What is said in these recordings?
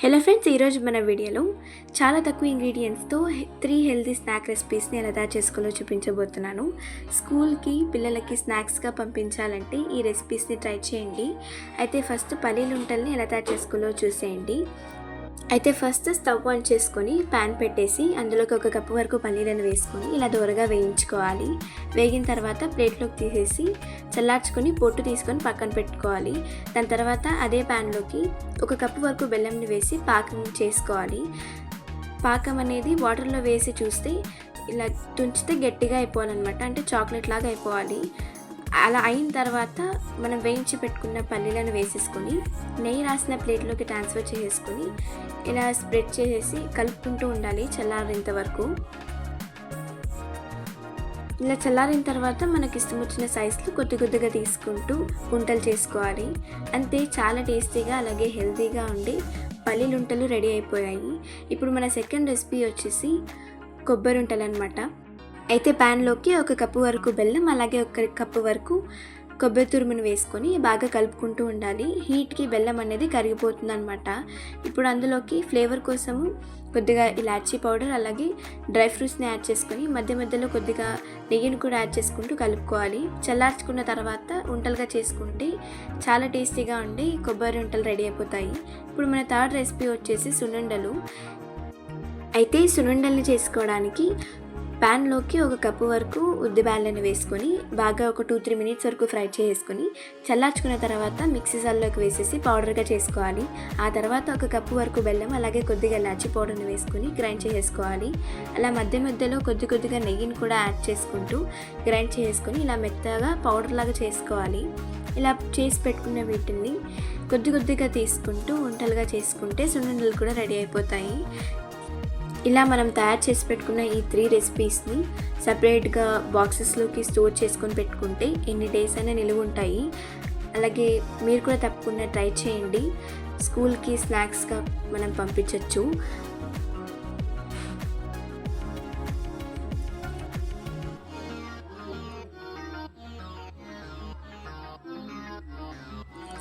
Hello friends ఈరోజు మన వీడియోలో చాలా తక్కువ ఇంగ్రీడియంట్స్తో త్రీ హెల్తీ స్నాక్ రెసిపీస్ని ఎలా తయారు చేసుకోలో చూపించబోతున్నాను. స్కూల్కి పిల్లలకి స్నాక్స్గా పంపించాలంటే ఈ రెసిపీస్ని ట్రై చేయండి. అయితే ఫస్ట్ పల్లీలుంటల్ని ఎలా తయారు చేసుకోలో చూసేయండి. అయితే ఫస్ట్ స్టవ్ ఆన్ చేసుకొని ప్యాన్ పెట్టేసి అందులోకి ఒక కప్పు వరకు పల్లీలను వేసుకొని ఇలా దూరగా వేయించుకోవాలి. వేగిన తర్వాత ప్లేట్లోకి తీసేసి చల్లార్చుకొని పొట్టు తీసుకొని పక్కన పెట్టుకోవాలి. దాని తర్వాత అదే ప్యాన్లోకి ఒక కప్పు వరకు బెల్లంని వేసి పాకం చేసుకోవాలి. పాకం అనేది వాటర్లో వేసి చూస్తే ఇలా తుంచితే గట్టిగా అయిపోవాలన్నమాట. అంటే చాక్లెట్ లాగా అయిపోవాలి. అలా అయిన తర్వాత మనం వేయించి పెట్టుకున్న పల్లీలను వేసేసుకొని నెయ్యి రాసిన ప్లేట్లోకి ట్రాన్స్ఫర్ చేసేసుకొని ఇలా స్ప్రెడ్ చేసేసి కలుపుకుంటూ ఉండాలి చల్లారేంత వరకు. ఇలా చల్లారిన తర్వాత మనకి ఇష్టం వచ్చిన సైజులు కొద్ది కొద్దిగా తీసుకుంటూ గుంటలు చేసుకోవాలి. అంతే చాలా టేస్టీగా అలాగే హెల్తీగా ఉండి పల్లీలుంటలు రెడీ అయిపోయాయి. ఇప్పుడు మన సెకండ్ రెసిపీ వచ్చేసి కొబ్బరి ఉంటలు అనమాట అయితే ప్యాన్లోకి ఒక కప్పు వరకు బెల్లం అలాగే ఒక కప్పు వరకు కొబ్బరి తురుమును వేసుకొని బాగా కలుపుకుంటూ ఉండాలి. హీట్కి బెల్లం అనేది కరిగిపోతుంది అనమాట ఇప్పుడు అందులోకి ఫ్లేవర్ కోసము కొద్దిగా ఇలాచీ పౌడర్ అలాగే డ్రై ఫ్రూట్స్ని యాడ్ చేసుకొని మధ్య మధ్యలో కొద్దిగా నెయ్యిని కూడా యాడ్ చేసుకుంటూ కలుపుకోవాలి. చల్లార్చుకున్న తర్వాత ఉంటలుగా చేసుకుంటే చాలా టేస్టీగా ఉండి కొబ్బరి ఉంటలు రెడీ అయిపోతాయి. ఇప్పుడు మన థర్డ్ రెసిపీ వచ్చేసి సున్నుండలు. అయితే సున్నుండల్ని చేసుకోవడానికి ప్యాన్లోకి ఒక కప్పు వరకు ఉద్ది బ్యాళ్ళని వేసుకొని బాగా ఒక టూ త్రీ మినిట్స్ వరకు ఫ్రై చేసుకొని చల్లార్చుకున్న తర్వాత మిక్సీ జార్లోకి వేసేసి పౌడర్గా చేసుకోవాలి. ఆ తర్వాత ఒక కప్పు వరకు బెల్లం అలాగే కొద్దిగా లాచి పౌడర్ని వేసుకొని గ్రైండ్ చేసుకోవాలి. అలా మధ్య మధ్యలో కొద్ది కొద్దిగా నెయ్యిని కూడా యాడ్ చేసుకుంటూ గ్రైండ్ చేసుకొని ఇలా మెత్తగా పౌడర్ లాగా చేసుకోవాలి. ఇలా చేసి పెట్టుకున్న వీటిని కొద్ది కొద్దిగా తీసుకుంటూ వంటలుగా చేసుకుంటే సున్నుండలు కూడా రెడీ అయిపోతాయి. ఇలా మనం తయారు చేసి పెట్టుకున్న ఈ త్రీ రెసిపీస్ని సపరేట్గా బాక్సెస్లోకి స్టోర్ చేసుకొని పెట్టుకుంటే ఎన్ని డేస్ అయినా నిలువ ఉంటాయి. అలాగే మీరు కూడా తప్పకుండా ట్రై చేయండి. స్కూల్కి స్నాక్స్గా మనం పంపించవచ్చు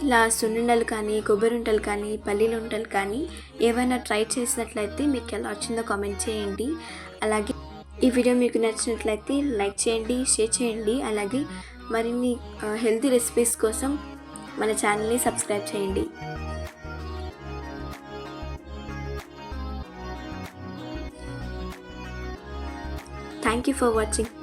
ఇలా సున్నుండలు కానీ కొబ్బరి ఉంటలు కానీ పల్లీలు ఉంటలు కానీ ఏవైనా ట్రై చేసినట్లయితే మీకు ఎలా వచ్చిందో కామెంట్ చేయండి. అలాగే ఈ వీడియో మీకు నచ్చినట్లయితే లైక్ చేయండి షేర్ చేయండి. అలాగే మరిన్ని హెల్తీ రెసిపీస్ కోసం మన ఛానల్ని సబ్స్క్రైబ్ చేయండి. Thank you for watching